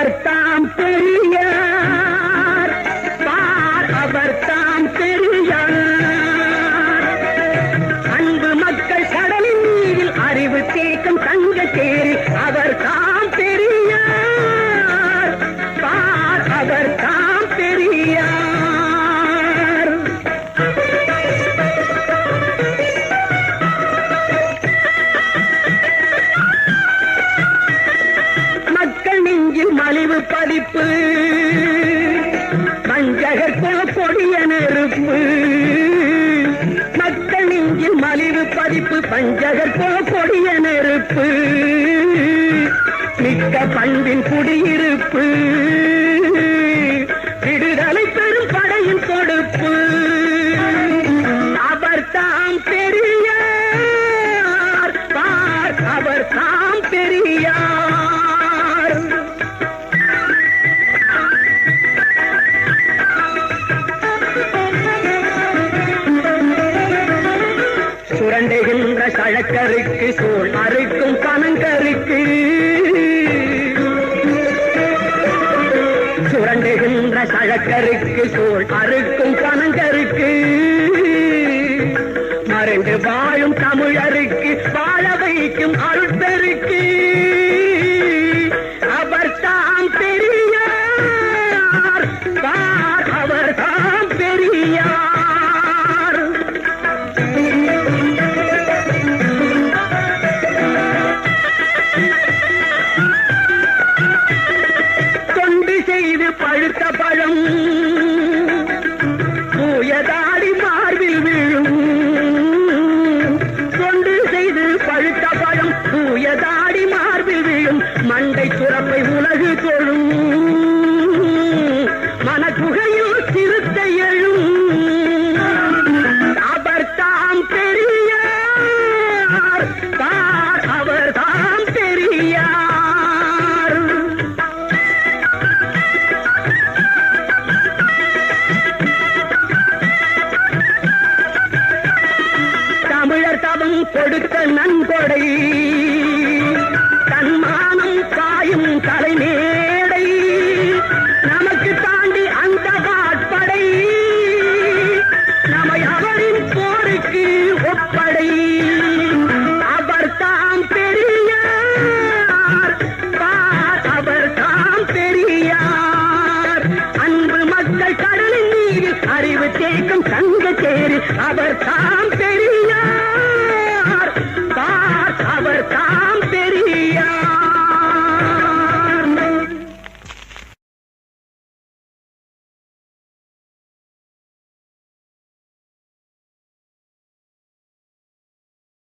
அவர் தாம் பெரியார். பார் அவர் தாம் பெரியார். அன்பு மக்கள் கடலின் நீரில் அறிவு தேக்கம் தங்க தேர் பதிப்பு பஞ்சகர் கொடிய நெருப்பு மிக்க பண்பின் குடியிருப்பு. விடுதலை பெரும் படையின் கொடுப்பு அவர் தாம் பெரியார். அவர் தாம் பெரியார். சுரண்டுகின்ற சழக்கருக்கு சூழ் அறுக்கும் கணங்கருக்கு சுரண்டுகின்ற சழக்கருக்கு சூழ் அறுக்கும் கணங்கருக்கு மறந்து வாழும் தமிழருக்கு வாழ வைக்கும் அருட்பெருக்கு அவர் தாம் பெரியார் பார் அவர் தாம் பெரியார். கொடுத்த நன்கொடை தன்மானம் காயும் தலைமேடை. நமக்கு தாண்டி அந்த காட்படை நம்மை அவரின் போருக்கு ஒப்படை. அவர் தாம் பெரியார். அவர் தாம் பெரியார். அன்பு மக்கள் கடலின் நீரில் அறிவு தேக்கம் தங்க தேரு. அவர் தான்